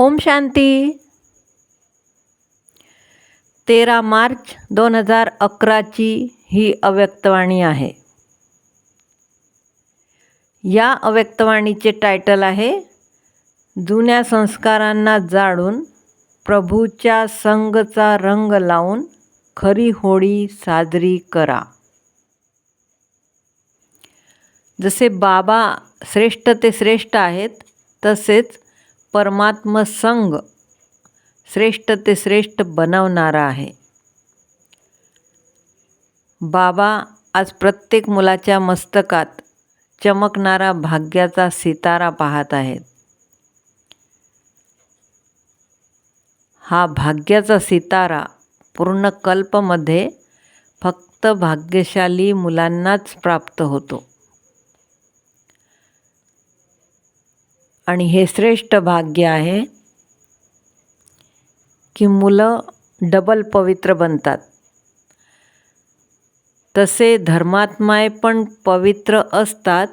ओम शांती. तेरा मार्च दोन हजार अकराची ही अव्यक्तवाणी आहे. या अव्यक्तवाणीचे टायटल आहे जुन्या संस्कारांना जाळून प्रभूच्या संगचा रंग लावून खरी होळी साजरी करा. जसे बाबा श्रेष्ठ ते श्रेष्ठ आहेत तसेच परमात्म संघ श्रेष्ठ ते श्रेष्ठ बनवणारा आहे. बाबा आज प्रत्येक मुलाच्या मस्तकात चमकणारा भाग्याचा सितारा पाहत आहेत. हा भाग्याचा सितारा पूर्ण कल्पमध्ये फक्त भाग्यशाली मुलांनाच प्राप्त होतो. आणि हे श्रेष्ठ भाग्य आहे की मुलं डबल पवित्र बनतात. तसे धर्मात्माय पण पवित्र असतात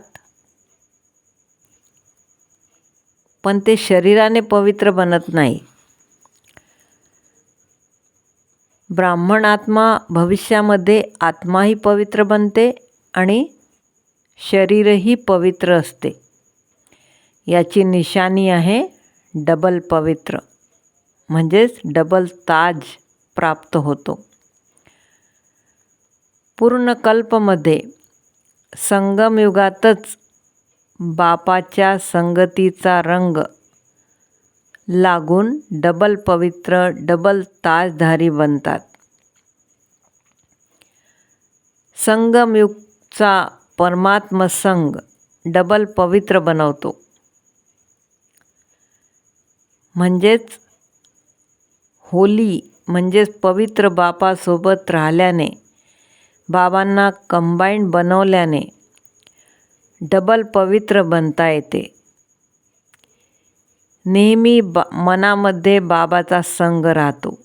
पण ते शरीराने पवित्र बनत नाही. ब्राह्मण आत्मा भविष्यामध्ये आत्माही पवित्र बनते आणि शरीरही पवित्र असते. याची निशाणी आहे डबल पवित्र म्हणजेच डबल ताज प्राप्त होतो. पूर्ण कल्पमध्ये संगमयुगातच बापाच्या संगतीचा रंग लागून डबल पवित्र डबल ताजधारी बनतात. संगमयुगचा परमात्मसंग डबल पवित्र बनवतो. म्हणजेच होली म्हणजेच पवित्र बापासोबत राहिल्याने बाबांना कंबाईंड बनवल्याने डबल पवित्र बनता येते. नेहमी बा मनामध्ये बाबाचा संघ राहतो.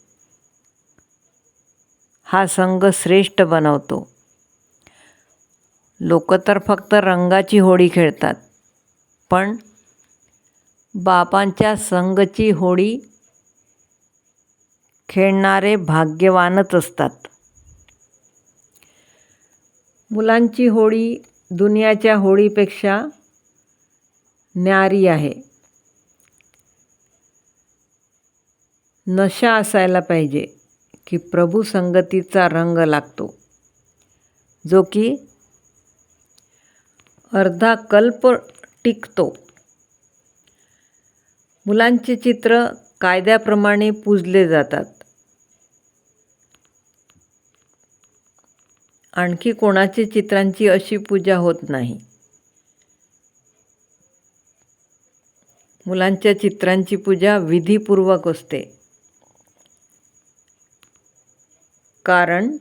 हा संघ श्रेष्ठ बनवतो. लोक तर फक्त रंगाची होळी खेळतात पण बापांच्या संगची होळी खेळणारे भाग्यवानच असतात. मुलांची होळी दुनियाच्या होळीपेक्षा न्यारी आहे. नशा असायला पाहिजे की प्रभू संगतीचा रंग लागतो जो की अर्धा कल्प टिकतो. मुलांचे चित्र कायद्याप्रमाणे पूजले जातात. आणखी कोणाची चित्रांची अशी पूजा होत नाही. मुलांच्या चित्रांची पूजा विधीपूर्वक असते. कारण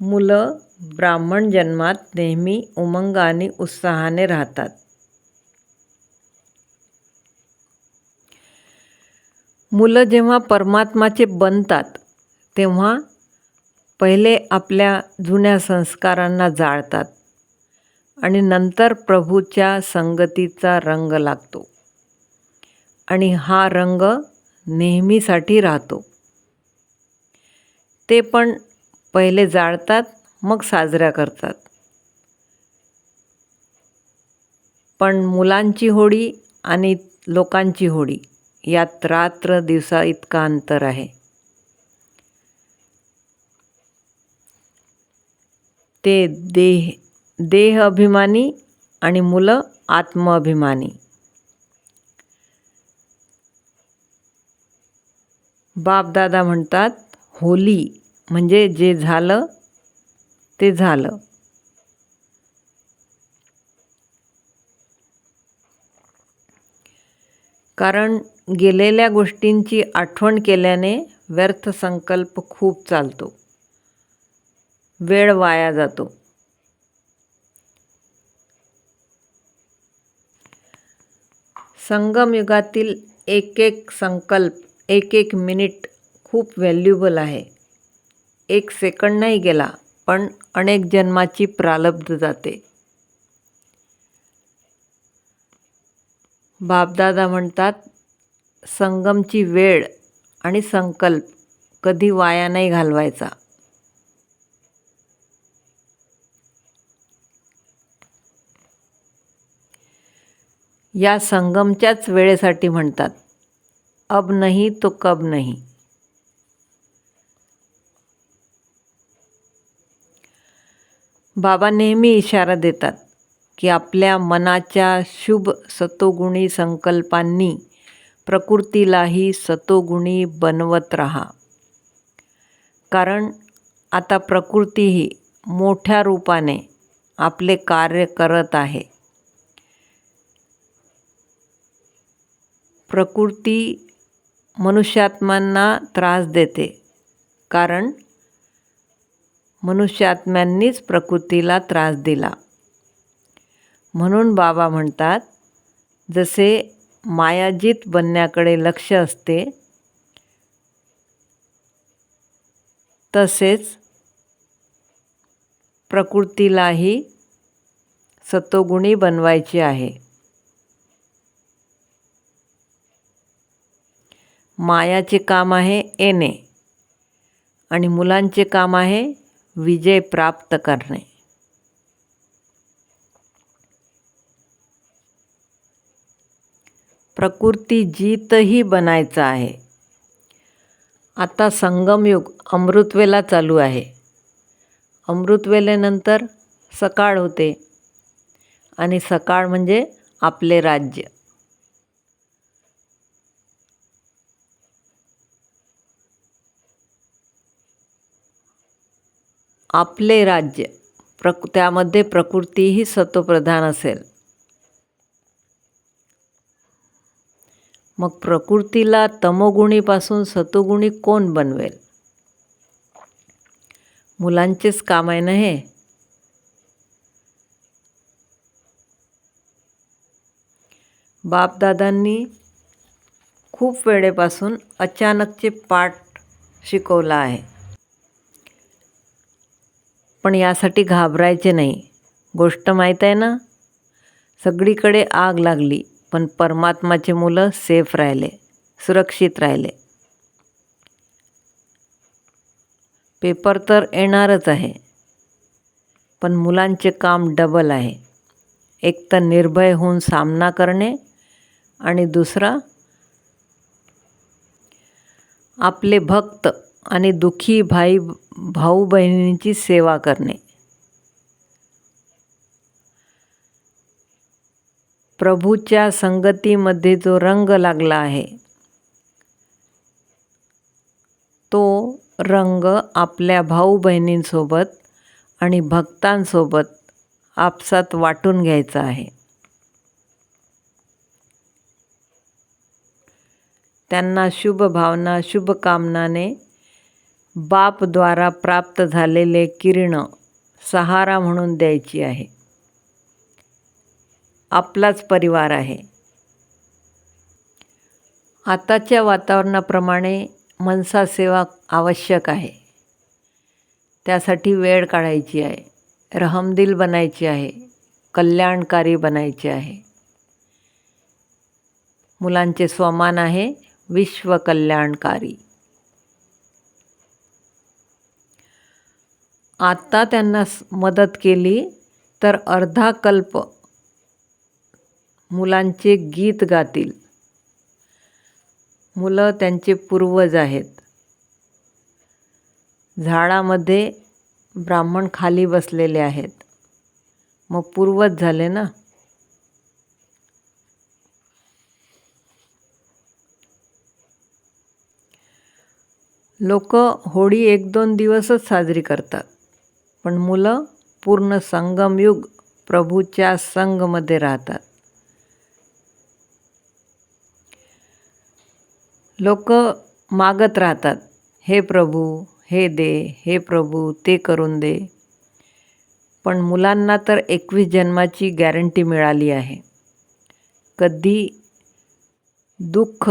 मुलं ब्राह्मण जन्मात नेहमी उमंग आणि उत्साहाने राहतात. मुलं जेव्हा परमात्माचे बनतात तेव्हा पहिले आपल्या जुन्या संस्कारांना जाळतात आणि नंतर प्रभूच्या संगतीचा रंग लागतो. आणि हा रंग नेहमीसाठी राहतो. ते पण पहिले जाळतात मग साजऱ्या करतात. पण मुलांची होळी आणि लोकांची होळी यात रात्र दिवसा इतका अंतर आहे. ते देह देह अभिमानी आणि मुलं आत्मअभिमानी बापदादा म्हणतात होली म्हणजे जे झालं ते झालं. कारण गेलेल्या गोष्टींची आठवण केल्याने व्यर्थ संकल्प खूप चालतो. वेळ वाया जातो. संगमयुगातील एक एक संकल्प एक एक मिनिट खूप व्हॅल्युबल आहे. एक सेकंड नाही गेला पण अनेक जन्माची प्रालब्ध जाते. बापदादा म्हणतात संगमची वेळ आणि संकल्प कधी वाया नाही घालवायचा. या संगमच्याच वेळेसाठी म्हणतात अब नाही तो कब नाही. बाबा नेहमी इशारा देतात की आपल्या मनाच्या शुभ सतोगुणी संकल्पांनी प्रकृतीलाही सतोगुणी बनवत राहा. कारण आता प्रकृतीही मोठ्या रूपाने आपले कार्य करत आहे. प्रकृती मनुष्यात्म्यांना त्रास देते. कारण मनुष्यात्म्यांनीच प्रकृतीला त्रास दिला. म्हणून बाबा म्हणतात जसे मायाजीत बनण्याकडे लक्ष असते तसेच प्रकृतीलाही सतोगुणी बनवायची आहे. मायाचे काम आहे येणे आणि मुलांचे काम आहे विजय प्राप्त करणे. प्रकृती जीतही बनायचं आहे. आता संगमयुग अमृतवेला चालू आहे. अमृतवेलेनंतर सकाळ होते आणि सकाळ म्हणजे आपले राज्य. आपले राज्य प्रक त्यामध्ये प्रकृतीही सत्वप्रधान असेल. मग प्रकृतीला तमोगुणीपासून सतोगुणी कोण बनवेल? मुलांचेच काम आहे ना हे? बापदादांनी खूप वेळेपासून अचानकचे पाठ शिकवला आहे. पण यासाठी घाबरायचे नाही. गोष्ट माहीत आहे ना? सगळीकडे आग लागली. पण परमात्माचे मुलं सेफ राहिले सुरक्षित राहिले. पेपर तर येणारच आहे पण मुलांचे काम डबल आहे. एक तर निर्भय होऊन सामना करणे आणि दुसरा आपले भक्त आणि दुःखी भाई भाऊ बहिणींची सेवा करणे. प्रभूच्या संगतीमध्ये जो रंग लागला आहे तो रंग आपल्या भाऊ बहिणींसोबत आणि भक्तांसोबत आपसात वाटून घ्यायचा आहे. त्यांना शुभ भावना शुभकामनाने बापद्वारा प्राप्त झालेले किरण सहारा म्हणून द्यायची आहे. आपलाच परिवार आहे. आताच्या वातावरणाप्रमाणे मनसा सेवा आवश्यक आहे. त्यासाठी वेळ काढायची आहे. रहमदिल बनायची आहे. कल्याणकारी बनायचे आहे. मुलांचे स्वमान आहे. विश्वकल्याणकारी आत्ता त्यांना मदत केली तर अर्धा कल्प मुलांचे गीत गातील. मुलं त्यांचे पूर्वज आहेत. झाडामध्ये ब्राह्मण खाली बसलेले आहेत. मग पूर्वज झाले ना? लोक होळी एक दोन दिवसच साजरी करतात. पण मुलं पूर्ण संगमयुग प्रभूच्या संगमध्ये राहतात. लोक मागत राहतात हे प्रभू हे दे हे प्रभू ते करून दे. पण मुलांना तर एकवीस जन्माची गॅरंटी मिळाली आहे. कधी दुःख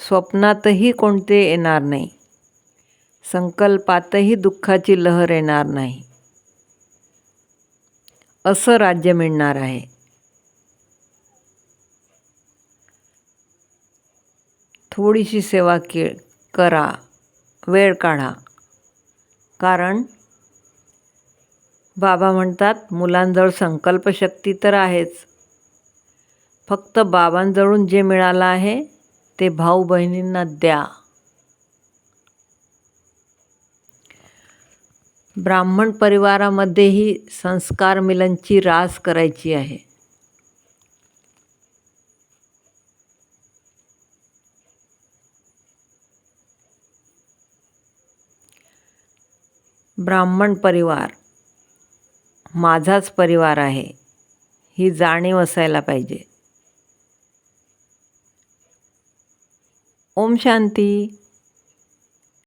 स्वप्नातही कोणते येणार नाही संकल्पातही दुःखाची लहर येणार नाही. असं राज्य मिळणार आहे. थोडीशी सेवा के करा वेळ काढा. कारण बाबा म्हणतात मुलांजवळ संकल्पशक्ती तर आहेच. फक्त बाबांजवळून जे मिळालं आहे ते भाऊ बहिणींना द्या. ब्राह्मण परिवारामध्येही संस्कार मिलनची रास करायची आहे. ब्राह्मण परिवार माझाच परिवार आहे ही जाणीव असायला पाहिजे. ओम शांती.